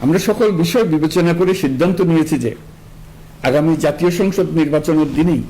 আমরা সকল বিষয় বিবেচনা করে সিদ্ধান্ত নিয়েছি যে আগামী জাতীয় সংসদ নির্বাচনের দিনেই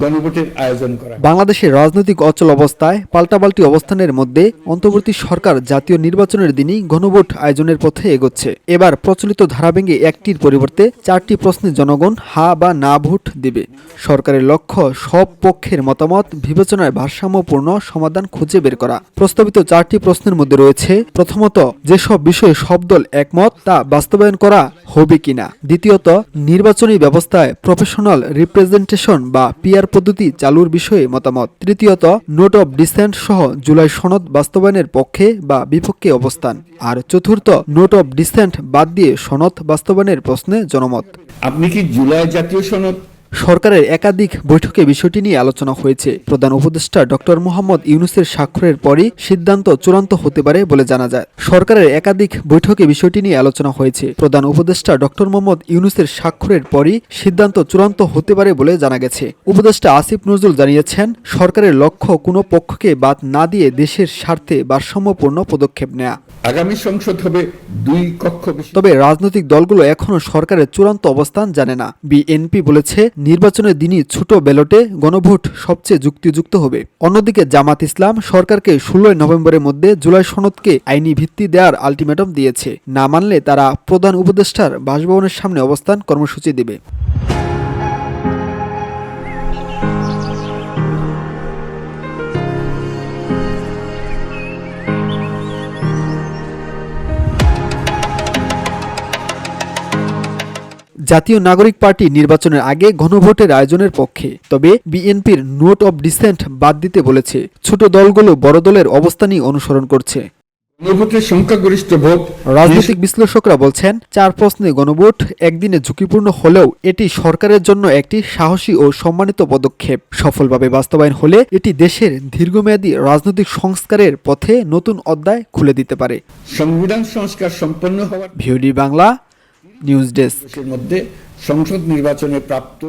গণভোটের আয়োজন করা। বাংলাদেশের রাজনৈতিক অচল অবস্থায় পাল্টাপাল্টি অবস্থানের মধ্যে অন্তর্বর্তী সরকার জাতীয় নির্বাচনের দিনই গণভোট আয়োজনের পথে এগোচ্ছে। এবার প্রচলিত ধারা ভেঙে একটির পরিবর্তে চারটি প্রশ্নে জনগণ হা বা না ভোট দেবে। সরকারের লক্ষ্য সব পক্ষের মতামত, বিবেচনায় ভারসাম্যপূর্ণ সমাধান খুঁজে বের করা। প্রস্তাবিত চারটি প্রশ্নের মধ্যে রয়েছে, প্রথমত, যেসব বিষয়ে সব দল একমত তা বাস্তবায়ন করা হবে কিনা? দ্বিতীয়ত, নির্বাচনী ব্যবস্থায় প্রফেশনাল রিপ্রেজেন্টেশন বা পিআর পদ্ধতি চালুর বিষয়ে মতামত। তৃতীয়ত নোট অব ডিসেন্ট সহ জুলাই সনদ বাস্তবায়নের পক্ষে বা বিপক্ষে অবস্থান। আর চতুর্থ নোট অব ডিসেন্ট বাদ দিয়ে সনদ বাস্তবায়নের প্রশ্নে জনমত। আপনি কি জুলাই জাতীয় সনদ সরকারের একাধিক বৈঠকে বিষয়টি নিয়ে আলোচনা হয়েছে। প্রধান উপদেষ্টা ডক্টর মোহাম্মদ ইউনুসের স্বাক্ষরের পরই সিদ্ধান্ত চূড়ান্ত হতে পারে বলে জানা যায়। সরকারের একাধিক বৈঠকে বিষয়টি নিয়ে আলোচনা হয়েছে। প্রধান উপদেষ্টা ডক্টর মোহাম্মদ ইউনুসের স্বাক্ষরের পরই সিদ্ধান্ত চূড়ান্ত হতে পারে বলে জানা গেছে। উপদেষ্টা আসিফ নজরুল জানিয়েছেন সরকারের লক্ষ্য কোনো পক্ষকে বাদ না দিয়ে দেশের স্বার্থে ভারসাম্যপূর্ণ পদক্ষেপ নেয়া। আগামী সংসদ হবে দুই কক্ষ তবে রাজনৈতিক দলগুলো এখনও সরকারের চূড়ান্ত অবস্থান জানে না। বিএনপি বলেছে নির্বাচনের দিনই ছোট ব্যালটে গণভোট সবচেয়ে যুক্তিযুক্ত হবে। অন্যদিকে জামাত ইসলাম সরকারকে ষোলোই নভেম্বরের মধ্যে জুলাই সনদকে আইনি ভিত্তি দেওয়ার আলটিমেটাম দিয়েছে। না মানলে তারা প্রধান উপদেষ্টার বাসভবনের সামনে অবস্থান কর্মসূচি দেবে। জাতীয় নাগরিক পার্টি নির্বাচনের আগে গণভোটের আয়োজনের পক্ষে। তবে বিএনপির নোট অব ডিসেন্ট বাদ দিতে বলেছে। ছোট দলগুলো বড় দলের অবস্থানই অনুসরণ করছে। গণভোটের সংখ্যাগরিষ্ঠ ভোট রাজনৈতিক বিশ্লেষকরা বলছেন চার প্রশ্নে গণভোট একদিনে ঝুঁকিপূর্ণ হলেও এটি সরকারের জন্য একটি সাহসী ও সম্মানিত পদক্ষেপ। সফলভাবে বাস্তবায়ন হলে এটি দেশের দীর্ঘমেয়াদী রাজনৈতিক সংস্কারের পথে নতুন অধ্যায় খুলে দিতে পারে। সংবিধান সংস্কার সম্পন্ন হওয়ার ভিওডি বাংলা নিউজ ডেস্ক। দেশের মধ্যে সংসদ নির্বাচনে প্রাপ্ত